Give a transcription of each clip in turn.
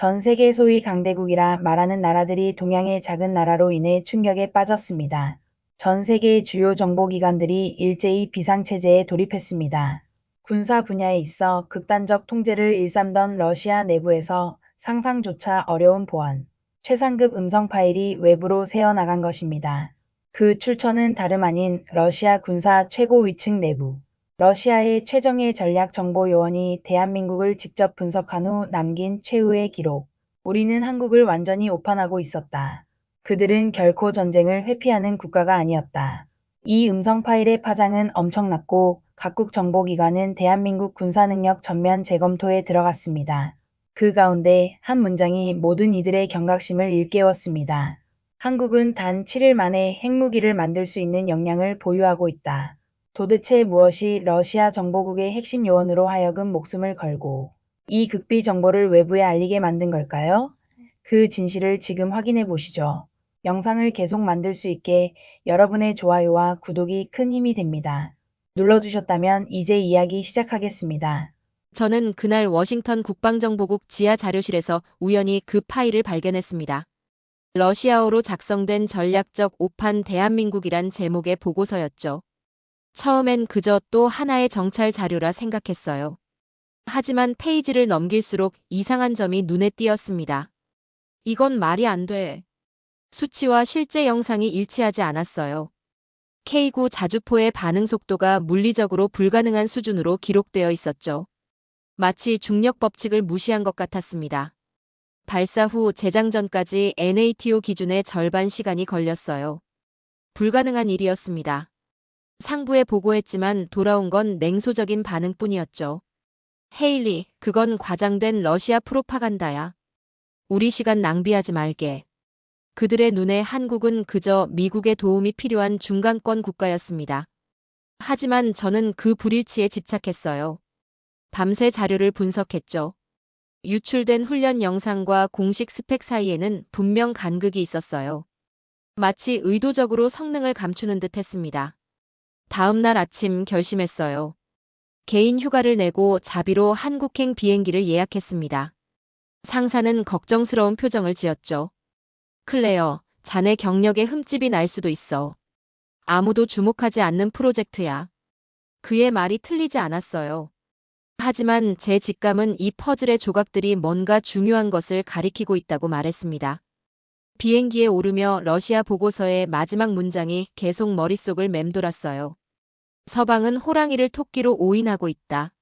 전 세계 소위 강대국이라 말하는 나라들이 동양의 작은 나라로 인해 충격에 빠졌습니다. 전 세계의 주요 정보기관들이 일제히 비상체제에 돌입했습니다. 군사 분야에 있어 극단적 통제를 일삼던 러시아 내부에서 상상조차 어려운 보안, 최상급 음성 파일이 외부로 새어나간 것입니다. 그 출처는 다름 아닌 러시아 군사 최고 위층 내부. 러시아의 최정예 전략정보요원이 대한민국을 직접 분석한 후 남긴 최후의 기록. 우리는 한국을 완전히 오판하고 있었다. 그들은 결코 전쟁을 회피하는 국가가 아니었다. 이 음성 파일의 파장은 엄청났고 각국 정보기관은 대한민국 군사능력 전면 재검토에 들어갔습니다. 그 가운데 한 문장이 모든 이들의 경각심을 일깨웠습니다. 한국은 단 7일 만에 핵무기를 만들 수 있는 역량을 보유하고 있다. 도대체 무엇이 러시아 정보국의 핵심 요원으로 하여금 목숨을 걸고 이 극비 정보를 외부에 알리게 만든 걸까요? 그 진실을 지금 확인해 보시죠. 영상을 계속 만들 수 있게 여러분의 좋아요와 구독이 큰 힘이 됩니다. 눌러주셨다면 이제 이야기 시작하겠습니다. 저는 그날 워싱턴 국방정보국 지하 자료실에서 우연히 그 파일을 발견했습니다. 러시아어로 작성된 전략적 오판 대한민국이란 제목의 보고서였죠. 처음엔 그저 또 하나의 정찰 자료라 생각했어요. 하지만 페이지를 넘길수록 이상한 점이 눈에 띄었습니다. 이건 말이 안 돼. 수치와 실제 영상이 일치하지 않았어요. K9 자주포의 반응 속도가 물리적으로 불가능한 수준으로 기록되어 있었죠. 마치 중력 법칙을 무시한 것 같았습니다. 발사 후 재장 전까지 NATO 기준의 절반 시간이 걸렸어요. 불가능한 일이었습니다. 상부에 보고했지만 돌아온 건 냉소적인 반응뿐이었죠. 헤일리, 그건 과장된 러시아 프로파간다야. 우리 시간 낭비하지 말게. 그들의 눈에 한국은 그저 미국의 도움이 필요한 중간권 국가였습니다. 하지만 저는 그 불일치에 집착했어요. 밤새 자료를 분석했죠. 유출된 훈련 영상과 공식 스펙 사이에는 분명 간극이 있었어요. 마치 의도적으로 성능을 감추는 듯 했습니다. 다음 날 아침 결심했어요. 개인 휴가를 내고 자비로 한국행 비행기를 예약했습니다. 상사는 걱정스러운 표정을 지었죠. 클레어, 자네 경력에 흠집이 날 수도 있어. 아무도 주목하지 않는 프로젝트야. 그의 말이 틀리지 않았어요. 하지만 제 직감은 이 퍼즐의 조각들이 뭔가 중요한 것을 가리키고 있다고 말했습니다. 비행기에 오르며 러시아 보고서의 마지막 문장이 계속 머릿속을 맴돌았어요. 서방은 호랑이를 토끼로 오인하고 있다.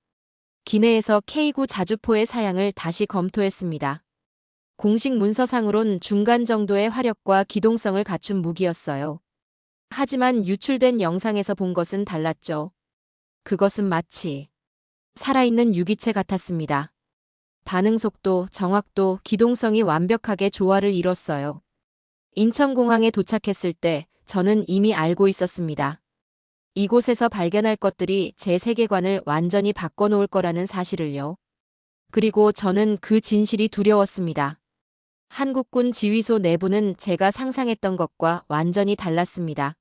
기내에서 K9 자주포의 사양을 다시 검토했습니다. 공식 문서상으론 중간 정도의 화력과 기동성을 갖춘 무기였어요. 하지만 유출된 영상에서 본 것은 달랐죠. 그것은 마치 살아있는 유기체 같았습니다. 반응 속도, 정확도, 기동성이 완벽하게 조화를 이뤘어요. 인천공항에 도착했을 때 저는 이미 알고 있었습니다. 이곳에서 발견할 것들이 제 세계관을 완전히 바꿔놓을 거라는 사실을요. 그리고 저는 그 진실이 두려웠습니다. 한국군 지휘소 내부는 제가 상상했던 것과 완전히 달랐습니다.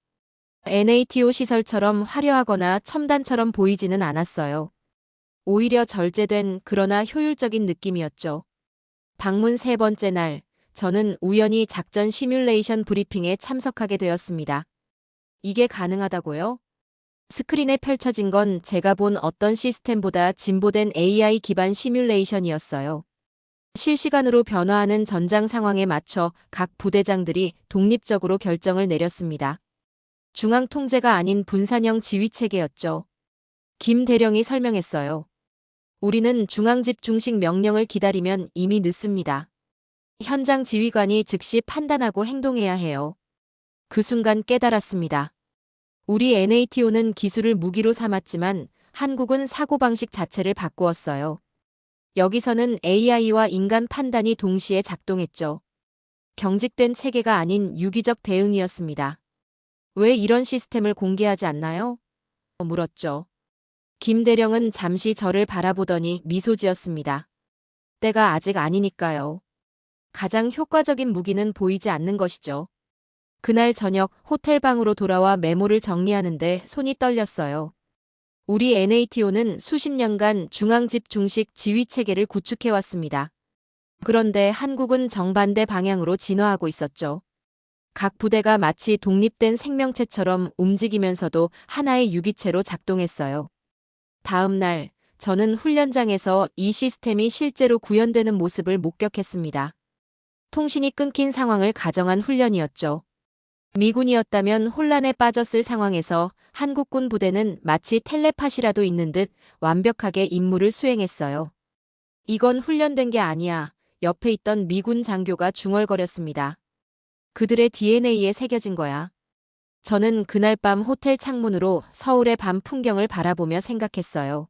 NATO 시설처럼 화려하거나 첨단처럼 보이지는 않았어요. 오히려 절제된 그러나 효율적인 느낌이었죠. 방문 세 번째 날, 저는 우연히 작전 시뮬레이션 브리핑에 참석하게 되었습니다. 이게 가능하다고요? 스크린에 펼쳐진 건 제가 본 어떤 시스템보다 진보된 AI 기반 시뮬레이션이었어요. 실시간으로 변화하는 전장 상황에 맞춰 각 부대장들이 독립적으로 결정을 내렸습니다. 중앙 통제가 아닌 분산형 지휘 체계였죠. 김 대령이 설명했어요. 우리는 중앙 집중식 명령을 기다리면 이미 늦습니다. 현장 지휘관이 즉시 판단하고 행동해야 해요. 그 순간 깨달았습니다. 우리 NATO는 기술을 무기로 삼았지만 한국은 사고방식 자체를 바꾸었어요. 여기서는 AI와 인간 판단이 동시에 작동했죠. 경직된 체계가 아닌 유기적 대응이었습니다. 왜 이런 시스템을 공개하지 않나요? 물었죠. 김 대령은 잠시 저를 바라보더니 미소 지었습니다. 때가 아직 아니니까요. 가장 효과적인 무기는 보이지 않는 것이죠. 그날 저녁 호텔 방으로 돌아와 메모를 정리하는데 손이 떨렸어요. 우리 NATO는 수십 년간 중앙집 중식 지휘 체계를 구축해 왔습니다. 그런데 한국은 정반대 방향으로 진화하고 있었죠. 각 부대가 마치 독립된 생명체처럼 움직이면서도 하나의 유기체로 작동했어요. 다음 날, 저는 훈련장에서 이 시스템이 실제로 구현되는 모습을 목격했습니다. 통신이 끊긴 상황을 가정한 훈련이었죠. 미군이었다면 혼란에 빠졌을 상황에서 한국군 부대는 마치 텔레파시라도 있는 듯 완벽하게 임무를 수행했어요. 이건 훈련된 게 아니야. 옆에 있던 미군 장교가 중얼거렸습니다. 그들의 DNA에 새겨진 거야. 저는 그날 밤 호텔 창문으로 서울의 밤 풍경을 바라보며 생각했어요.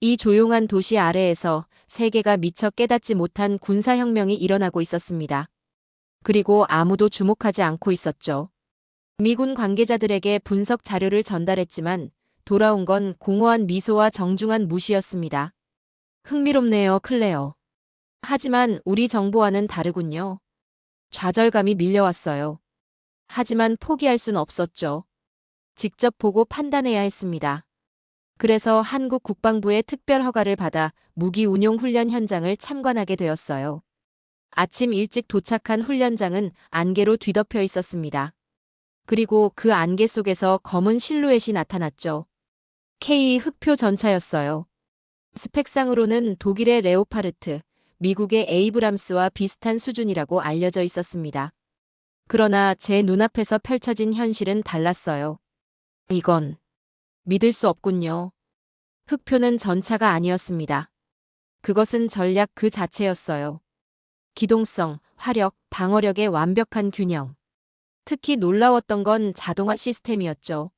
이 조용한 도시 아래에서 세계가 미처 깨닫지 못한 군사혁명이 일어나고 있었습니다. 그리고 아무도 주목하지 않고 있었죠. 미군 관계자들에게 분석 자료를 전달했지만 돌아온 건 공허한 미소와 정중한 무시였습니다. 흥미롭네요, 클레어. 하지만 우리 정보와는 다르군요. 좌절감이 밀려왔어요. 하지만 포기할 순 없었죠. 직접 보고 판단해야 했습니다. 그래서 한국 국방부의 특별 허가를 받아 무기 운용 훈련 현장을 참관하게 되었어요. 아침 일찍 도착한 훈련장은 안개로 뒤덮여 있었습니다. 그리고 그 안개 속에서 검은 실루엣이 나타났죠. K 흑표 전차였어요. 스펙상으로는 독일의 레오파르트, 미국의 에이브람스와 비슷한 수준이라고 알려져 있었습니다. 그러나 제 눈앞에서 펼쳐진 현실은 달랐어요. 이건 믿을 수 없군요. 흑표는 전차가 아니었습니다. 그것은 전략 그 자체였어요. 기동성, 화력, 방어력의 완벽한 균형. 특히 놀라웠던 건 자동화 시스템이었죠.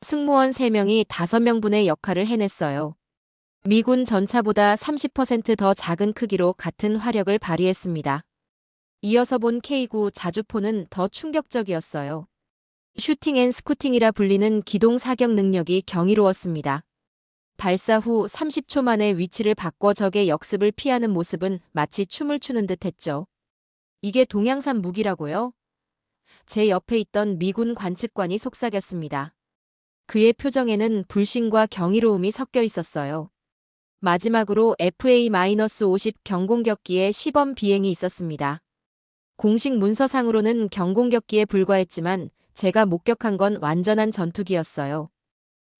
승무원 3명이 5명분의 역할을 해냈어요. 미군 전차보다 30%더 작은 크기로 같은 화력을 발휘했습니다. 이어서 본 K9 자주포는 더 충격적이었어요. 슈팅 앤 스쿠팅이라 불리는 기동 사격 능력이 경이로웠습니다. 발사 후 30초 만에 위치를 바꿔 적의 역습을 피하는 모습은 마치 춤을 추는 듯 했죠. 이게 동양산 무기라고요? 제 옆에 있던 미군 관측관이 속삭였습니다. 그의 표정에는 불신과 경이로움이 섞여 있었어요. 마지막으로 FA-50 경공격기의 시범 비행이 있었습니다. 공식 문서상으로는 경공격기에 불과했지만 제가 목격한 건 완전한 전투기였어요.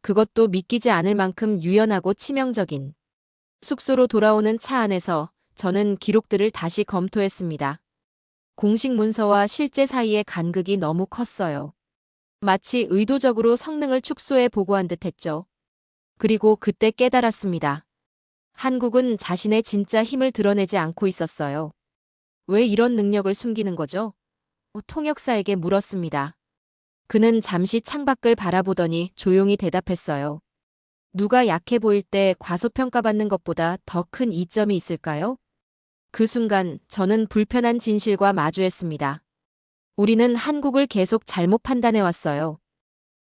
그것도 믿기지 않을 만큼 유연하고 치명적인. 숙소로 돌아오는 차 안에서 저는 기록들을 다시 검토했습니다. 공식 문서와 실제 사이의 간극이 너무 컸어요. 마치 의도적으로 성능을 축소해 보고한 듯 했죠. 그리고 그때 깨달았습니다. 한국은 자신의 진짜 힘을 드러내지 않고 있었어요. 왜 이런 능력을 숨기는 거죠? 통역사에게 물었습니다. 그는 잠시 창밖을 바라보더니 조용히 대답했어요. 누가 약해 보일 때 과소평가받는 것보다 더 큰 이점이 있을까요? 그 순간 저는 불편한 진실과 마주했습니다. 우리는 한국을 계속 잘못 판단해 왔어요.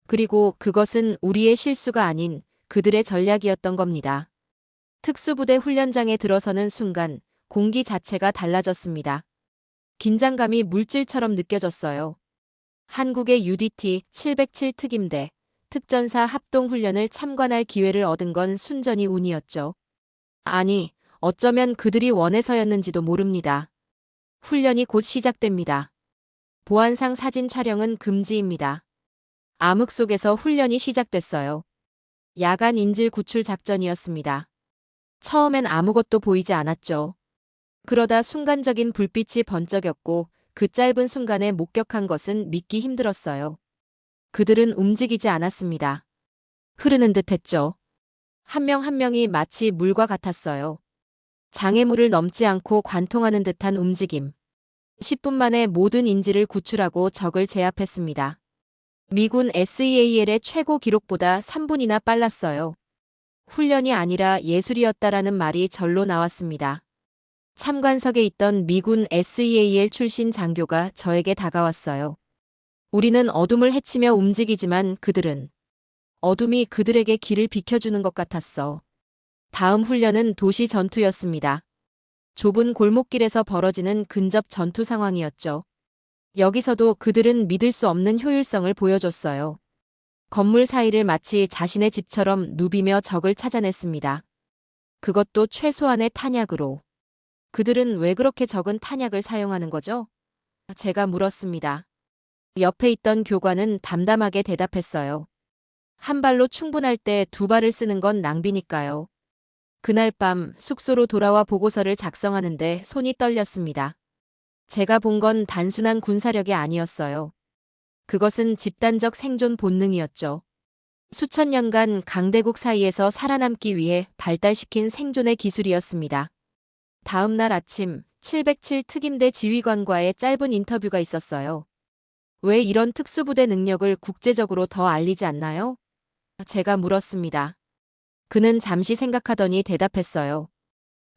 그리고 그것은 우리의 실수가 아닌 그들의 전략이었던 겁니다. 특수부대 훈련장에 들어서는 순간 공기 자체가 달라졌습니다. 긴장감이 물질처럼 느껴졌어요. 한국의 UDT 707 특임대 특전사 합동훈련을 참관할 기회를 얻은 건 순전히 운이었죠. 아니, 어쩌면 그들이 원해서였는지도 모릅니다. 훈련이 곧 시작됩니다. 보안상 사진 촬영은 금지입니다. 암흑 속에서 훈련이 시작됐어요. 야간 인질 구출 작전이었습니다. 처음엔 아무것도 보이지 않았죠. 그러다 순간적인 불빛이 번쩍였고 그 짧은 순간에 목격한 것은 믿기 힘들었어요. 그들은 움직이지 않았습니다. 흐르는 듯 했죠. 한명한 명이 마치 물과 같았어요. 장애물을 넘지 않고 관통하는 듯한 움직임. 10분 만에 모든 인지를 구출하고 적을 제압했습니다. 미군 SEAL의 최고 기록보다 3분이나 빨랐어요. 훈련이 아니라 예술이었다라는 말이 절로 나왔습니다. 참관석에 있던 미군 SEAL 출신 장교가 저에게 다가왔어요. 우리는 어둠을 헤치며 움직이지만 그들은 어둠이 그들에게 길을 비켜주는 것 같았어. 다음 훈련은 도시 전투였습니다. 좁은 골목길에서 벌어지는 근접 전투 상황이었죠. 여기서도 그들은 믿을 수 없는 효율성을 보여줬어요. 건물 사이를 마치 자신의 집처럼 누비며 적을 찾아냈습니다. 그것도 최소한의 탄약으로. 그들은 왜 그렇게 적은 탄약을 사용하는 거죠? 제가 물었습니다. 옆에 있던 교관은 담담하게 대답했어요. 한 발로 충분할 때 두 발을 쓰는 건 낭비니까요. 그날 밤 숙소로 돌아와 보고서를 작성하는데 손이 떨렸습니다. 제가 본 건 단순한 군사력이 아니었어요. 그것은 집단적 생존 본능이었죠. 수천 년간 강대국 사이에서 살아남기 위해 발달시킨 생존의 기술이었습니다. 다음 날 아침 707 특임대 지휘관과의 짧은 인터뷰가 있었어요. 왜 이런 특수부대 능력을 국제적으로 더 알리지 않나요? 제가 물었습니다. 그는 잠시 생각하더니 대답했어요.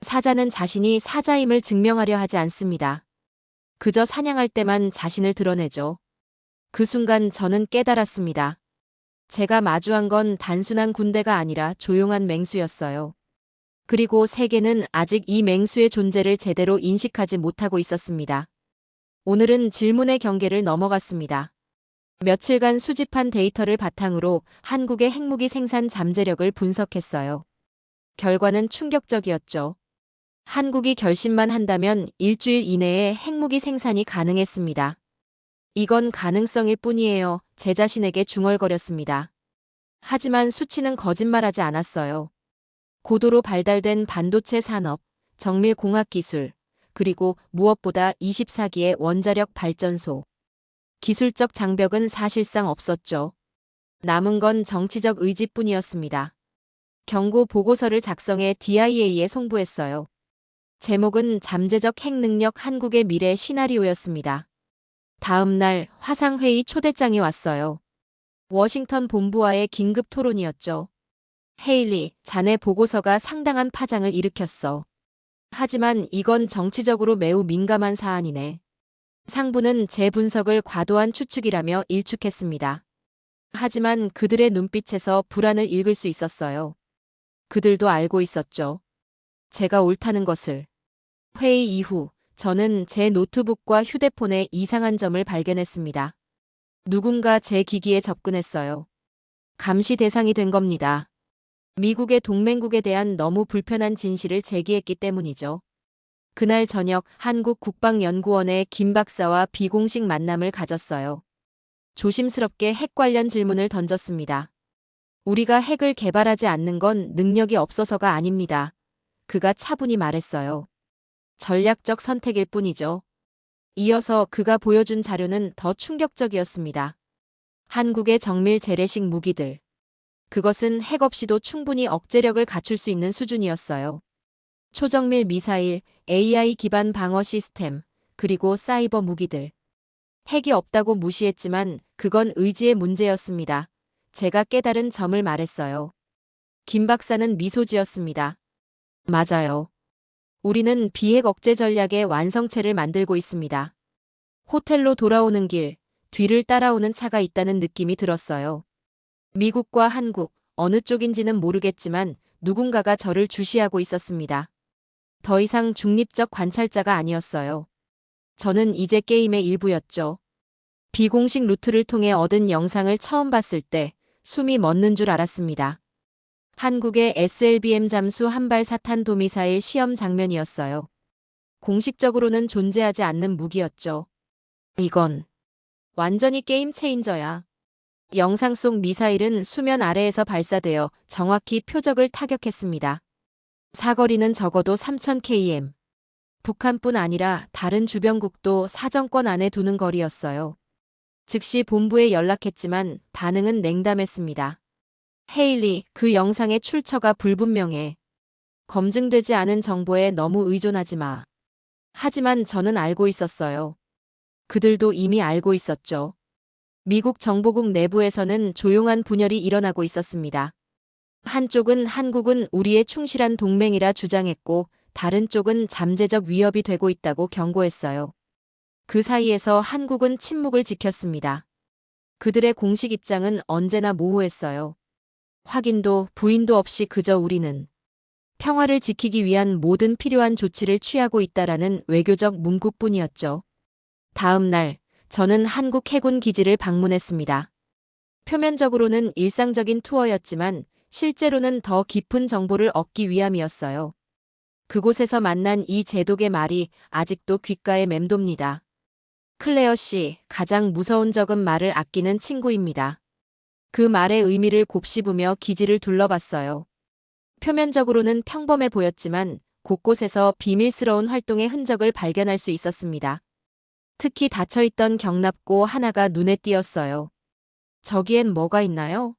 사자는 자신이 사자임을 증명하려 하지 않습니다. 그저 사냥할 때만 자신을 드러내죠. 그 순간 저는 깨달았습니다. 제가 마주한 건 단순한 군대가 아니라 조용한 맹수였어요. 그리고 세계는 아직 이 맹수의 존재를 제대로 인식하지 못하고 있었습니다. 오늘은 질문의 경계를 넘어갔습니다. 며칠간 수집한 데이터를 바탕으로 한국의 핵무기 생산 잠재력을 분석했어요. 결과는 충격적이었죠. 한국이 결심만 한다면 일주일 이내에 핵무기 생산이 가능했습니다. 이건 가능성일 뿐이에요. 제 자신에게 중얼거렸습니다. 하지만 수치는 거짓말하지 않았어요. 고도로 발달된 반도체 산업, 정밀 공학 기술, 그리고 무엇보다 24기의 원자력 발전소. 기술적 장벽은 사실상 없었죠. 남은 건 정치적 의지뿐이었습니다. 경고 보고서를 작성해 DIA에 송부했어요. 제목은 잠재적 핵 능력 한국의 미래 시나리오였습니다. 다음 날 화상회의 초대장이 왔어요. 워싱턴 본부와의 긴급 토론이었죠. 헤일리, 자네 보고서가 상당한 파장을 일으켰어. 하지만 이건 정치적으로 매우 민감한 사안이네. 상부는 제 분석을 과도한 추측이라며 일축했습니다. 하지만 그들의 눈빛에서 불안을 읽을 수 있었어요. 그들도 알고 있었죠. 제가 옳다는 것을. 회의 이후 저는 제 노트북과 휴대폰에 이상한 점을 발견했습니다. 누군가 제 기기에 접근했어요. 감시 대상이 된 겁니다. 미국의 동맹국에 대한 너무 불편한 진실을 제기했기 때문이죠. 그날 저녁 한국 국방연구원의 김 박사와 비공식 만남을 가졌어요. 조심스럽게 핵 관련 질문을 던졌습니다. 우리가 핵을 개발하지 않는 건 능력이 없어서가 아닙니다. 그가 차분히 말했어요. 전략적 선택일 뿐이죠. 이어서 그가 보여준 자료는 더 충격적이었습니다. 한국의 정밀 재래식 무기들. 그것은 핵 없이도 충분히 억제력을 갖출 수 있는 수준이었어요. 초정밀 미사일, AI 기반 방어 시스템, 그리고 사이버 무기들. 핵이 없다고 무시했지만 그건 의지의 문제였습니다. 제가 깨달은 점을 말했어요. 김 박사는 미소 지었습니다. 맞아요. 우리는 비핵 억제 전략의 완성체를 만들고 있습니다. 호텔로 돌아오는 길, 뒤를 따라오는 차가 있다는 느낌이 들었어요. 미국과 한국, 어느 쪽인지는 모르겠지만 누군가가 저를 주시하고 있었습니다. 더 이상 중립적 관찰자가 아니었어요. 저는 이제 게임의 일부였죠. 비공식 루트를 통해 얻은 영상을 처음 봤을 때 숨이 멎는 줄 알았습니다. 한국의 SLBM 잠수 한발 사탄 도미사일 시험 장면이었어요. 공식적으로는 존재하지 않는 무기였죠. 이건 완전히 게임 체인저야. 영상 속 미사일은 수면 아래에서 발사되어 정확히 표적을 타격했습니다. 사거리는 적어도 3000km. 북한뿐 아니라 다른 주변국도 사정권 안에 두는 거리였어요. 즉시 본부에 연락했지만 반응은 냉담했습니다. 헤일리, 그 영상의 출처가 불분명해. 검증되지 않은 정보에 너무 의존하지 마. 하지만 저는 알고 있었어요. 그들도 이미 알고 있었죠. 미국 정보국 내부에서는 조용한 분열이 일어나고 있었습니다. 한쪽은 한국은 우리의 충실한 동맹이라 주장했고, 다른 쪽은 잠재적 위협이 되고 있다고 경고했어요. 그 사이에서 한국은 침묵을 지켰습니다. 그들의 공식 입장은 언제나 모호했어요. 확인도 부인도 없이 그저 우리는 평화를 지키기 위한 모든 필요한 조치를 취하고 있다라는 외교적 문구뿐이었죠. 다음 날, 저는 한국 해군 기지를 방문했습니다. 표면적으로는 일상적인 투어였지만 실제로는 더 깊은 정보를 얻기 위함이었어요. 그곳에서 만난 이 제독의 말이 아직도 귓가에 맴돕니다. 클레어 씨, 가장 무서운 적은 말을 아끼는 친구입니다. 그 말의 의미를 곱씹으며 기지를 둘러봤어요. 표면적으로는 평범해 보였지만 곳곳에서 비밀스러운 활동의 흔적을 발견할 수 있었습니다. 특히 닫혀있던 경납고 하나가 눈에 띄었어요. 저기엔 뭐가 있나요?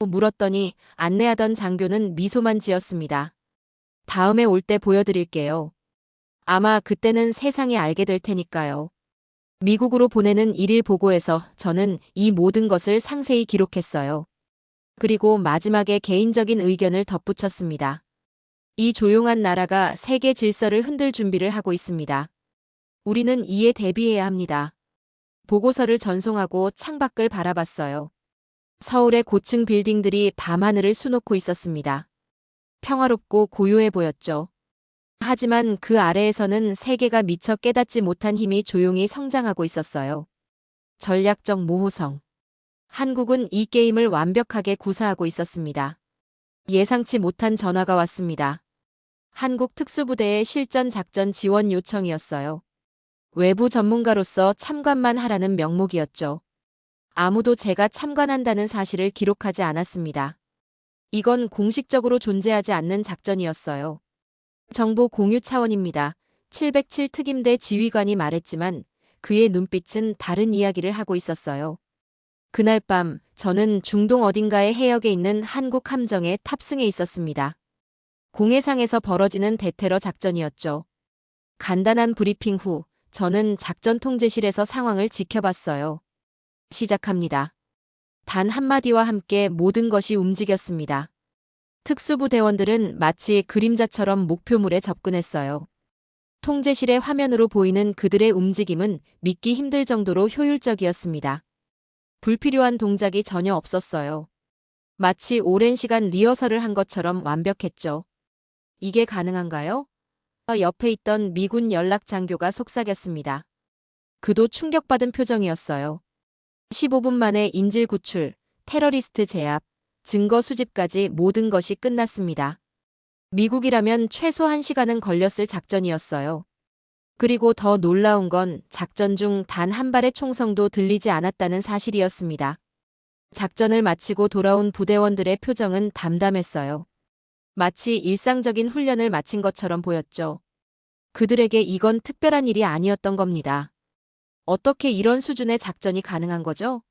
물었더니 안내하던 장교는 미소만 지었습니다. 다음에 올 때 보여드릴게요. 아마 그때는 세상이 알게 될 테니까요. 미국으로 보내는 일일 보고에서 저는 이 모든 것을 상세히 기록했어요. 그리고 마지막에 개인적인 의견을 덧붙였습니다. 이 조용한 나라가 세계 질서를 흔들 준비를 하고 있습니다. 우리는 이에 대비해야 합니다. 보고서를 전송하고 창밖을 바라봤어요. 서울의 고층 빌딩들이 밤하늘을 수놓고 있었습니다. 평화롭고 고요해 보였죠. 하지만 그 아래에서는 세계가 미처 깨닫지 못한 힘이 조용히 성장하고 있었어요. 전략적 모호성. 한국은 이 게임을 완벽하게 구사하고 있었습니다. 예상치 못한 전화가 왔습니다. 한국 특수부대의 실전 작전 지원 요청이었어요. 외부 전문가로서 참관만 하라는 명목이었죠. 아무도 제가 참관한다는 사실을 기록하지 않았습니다. 이건 공식적으로 존재하지 않는 작전이었어요. 정보 공유 차원입니다. 707 특임대 지휘관이 말했지만 그의 눈빛은 다른 이야기를 하고 있었어요. 그날 밤 저는 중동 어딘가의 해역에 있는 한국 함정에 탑승해 있었습니다. 공해상에서 벌어지는 대테러 작전이었죠. 간단한 브리핑 후 저는 작전 통제실에서 상황을 지켜봤어요. 시작합니다. 단 한마디와 함께 모든 것이 움직였습니다. 특수부 대원들은 마치 그림자처럼 목표물에 접근했어요. 통제실의 화면으로 보이는 그들의 움직임은 믿기 힘들 정도로 효율적이었습니다. 불필요한 동작이 전혀 없었어요. 마치 오랜 시간 리허설을 한 것처럼 완벽했죠. 이게 가능한가요? 옆에 있던 미군 연락 장교가 속삭였습니다. 그도 충격받은 표정이었어요. 15분 만에 인질 구출, 테러리스트 제압, 증거 수집까지 모든 것이 끝났습니다. 미국이라면 최소 1시간은 걸렸을 작전이었어요. 그리고 더 놀라운 건 작전 중 단 한 발의 총성도 들리지 않았다는 사실이었습니다. 작전을 마치고 돌아온 부대원들의 표정은 담담했어요. 마치 일상적인 훈련을 마친 것처럼 보였죠. 그들에게 이건 특별한 일이 아니었던 겁니다. 어떻게 이런 수준의 작전이 가능한 거죠?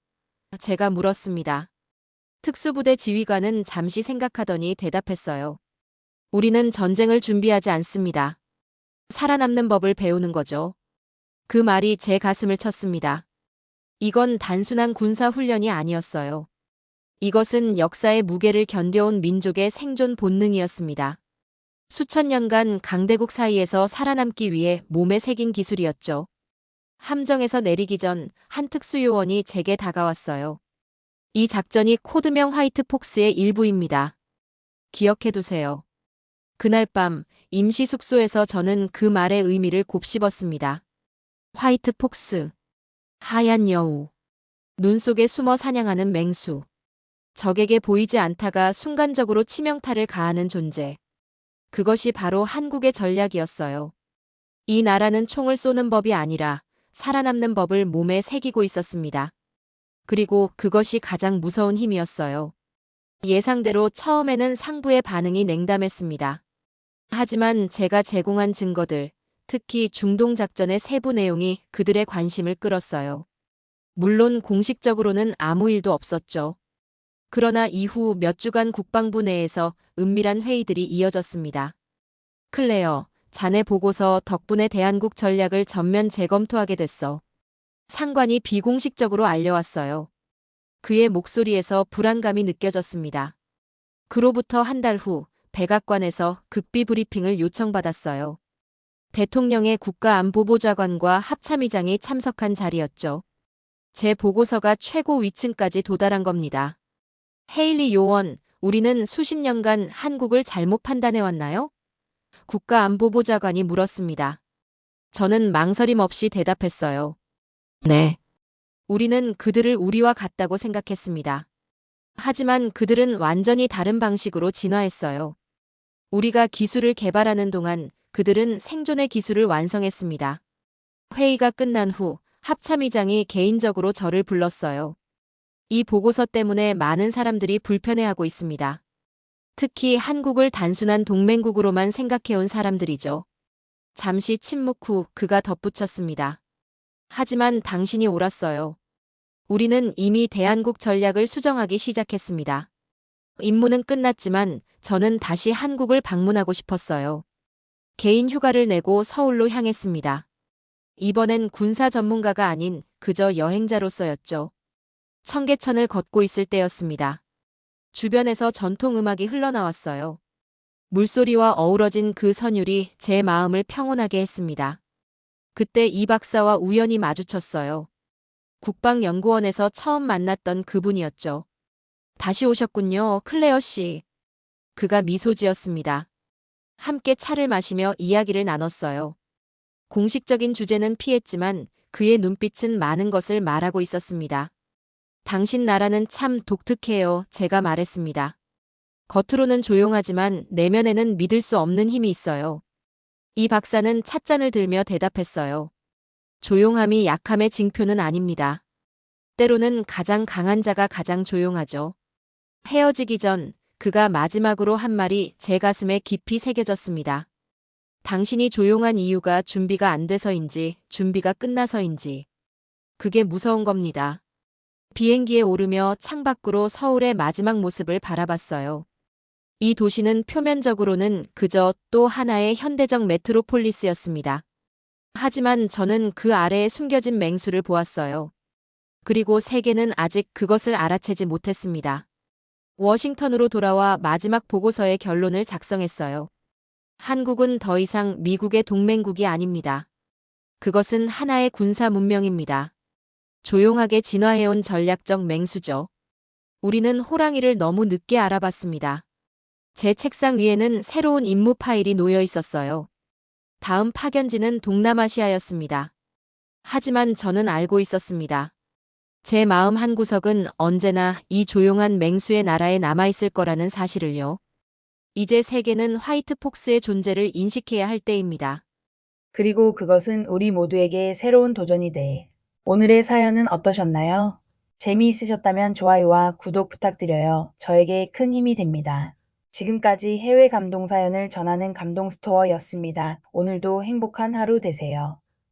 제가 물었습니다. 특수부대 지휘관은 잠시 생각하더니 대답했어요. 우리는 전쟁을 준비하지 않습니다. 살아남는 법을 배우는 거죠. 그 말이 제 가슴을 쳤습니다. 이건 단순한 군사 훈련이 아니었어요. 이것은 역사의 무게를 견뎌온 민족의 생존 본능이었습니다. 수천 년간 강대국 사이에서 살아남기 위해 몸에 새긴 기술이었죠. 함정에서 내리기 전 한 특수 요원이 제게 다가왔어요. 이 작전이 코드명 화이트 폭스의 일부입니다. 기억해두세요. 그날 밤 임시 숙소에서 저는 그 말의 의미를 곱씹었습니다. 화이트 폭스. 하얀 여우. 눈 속에 숨어 사냥하는 맹수. 적에게 보이지 않다가 순간적으로 치명타를 가하는 존재. 그것이 바로 한국의 전략이었어요. 이 나라는 총을 쏘는 법이 아니라 살아남는 법을 몸에 새기고 있었습니다. 그리고 그것이 가장 무서운 힘이었어요. 예상대로 처음에는 상부의 반응이 냉담했습니다. 하지만 제가 제공한 증거들, 특히 중동 작전의 세부 내용이 그들의 관심을 끌었어요. 물론 공식적으로는 아무 일도 없었죠. 그러나 이후 몇 주간 국방부 내에서 은밀한 회의들이 이어졌습니다. 클레어, 자네 보고서 덕분에 대한국 전략을 전면 재검토하게 됐어. 상관이 비공식적으로 알려왔어요. 그의 목소리에서 불안감이 느껴졌습니다. 그로부터 한 달 후 백악관에서 극비 브리핑을 요청받았어요. 대통령의 국가안보보좌관과 합참의장이 참석한 자리였죠. 제 보고서가 최고 위층까지 도달한 겁니다. 헤일리 요원, 우리는 수십 년간 한국을 잘못 판단해왔나요? 국가안보보좌관이 물었습니다. 저는 망설임 없이 대답했어요. 네. 우리는 그들을 우리와 같다고 생각했습니다. 하지만 그들은 완전히 다른 방식으로 진화했어요. 우리가 기술을 개발하는 동안 그들은 생존의 기술을 완성했습니다. 회의가 끝난 후 합참의장이 개인적으로 저를 불렀어요. 이 보고서 때문에 많은 사람들이 불편해하고 있습니다. 특히 한국을 단순한 동맹국으로만 생각해온 사람들이죠. 잠시 침묵 후 그가 덧붙였습니다. 하지만 당신이 옳았어요. 우리는 이미 대한국 전략을 수정하기 시작했습니다. 임무는 끝났지만 저는 다시 한국을 방문하고 싶었어요. 개인 휴가를 내고 서울로 향했습니다. 이번엔 군사 전문가가 아닌 그저 여행자로서였죠. 청계천을 걷고 있을 때였습니다. 주변에서 전통 음악이 흘러나왔어요. 물소리와 어우러진 그 선율이 제 마음을 평온하게 했습니다. 그때 이 박사와 우연히 마주쳤어요. 국방연구원에서 처음 만났던 그분이었죠. 다시 오셨군요, 클레어 씨. 그가 미소 지었습니다. 함께 차를 마시며 이야기를 나눴어요. 공식적인 주제는 피했지만 그의 눈빛은 많은 것을 말하고 있었습니다. 당신 나라는 참 독특해요, 제가 말했습니다. 겉으로는 조용하지만 내면에는 믿을 수 없는 힘이 있어요. 이 박사는 찻잔을 들며 대답했어요. 조용함이 약함의 징표는 아닙니다. 때로는 가장 강한 자가 가장 조용하죠. 헤어지기 전 그가 마지막으로 한 말이 제 가슴에 깊이 새겨졌습니다. 당신이 조용한 이유가 준비가 안 돼서인지 준비가 끝나서인지. 그게 무서운 겁니다. 비행기에 오르며 창밖으로 서울의 마지막 모습을 바라봤어요. 이 도시는 표면적으로는 그저 또 하나의 현대적 메트로폴리스였습니다. 하지만 저는 그 아래에 숨겨진 맹수를 보았어요. 그리고 세계는 아직 그것을 알아채지 못했습니다. 워싱턴으로 돌아와 마지막 보고서의 결론을 작성했어요. 한국은 더 이상 미국의 동맹국이 아닙니다. 그것은 하나의 군사 문명입니다. 조용하게 진화해온 전략적 맹수죠. 우리는 호랑이를 너무 늦게 알아봤습니다. 제 책상 위에는 새로운 임무 파일이 놓여 있었어요. 다음 파견지는 동남아시아였습니다. 하지만 저는 알고 있었습니다. 제 마음 한 구석은 언제나 이 조용한 맹수의 나라에 남아있을 거라는 사실을요. 이제 세계는 화이트 폭스의 존재를 인식해야 할 때입니다. 그리고 그것은 우리 모두에게 새로운 도전이 돼. 오늘의 사연은 어떠셨나요? 재미있으셨다면 좋아요와 구독 부탁드려요. 저에게 큰 힘이 됩니다. 지금까지 해외 감동 사연을 전하는 감동 스토어였습니다. 오늘도 행복한 하루 되세요.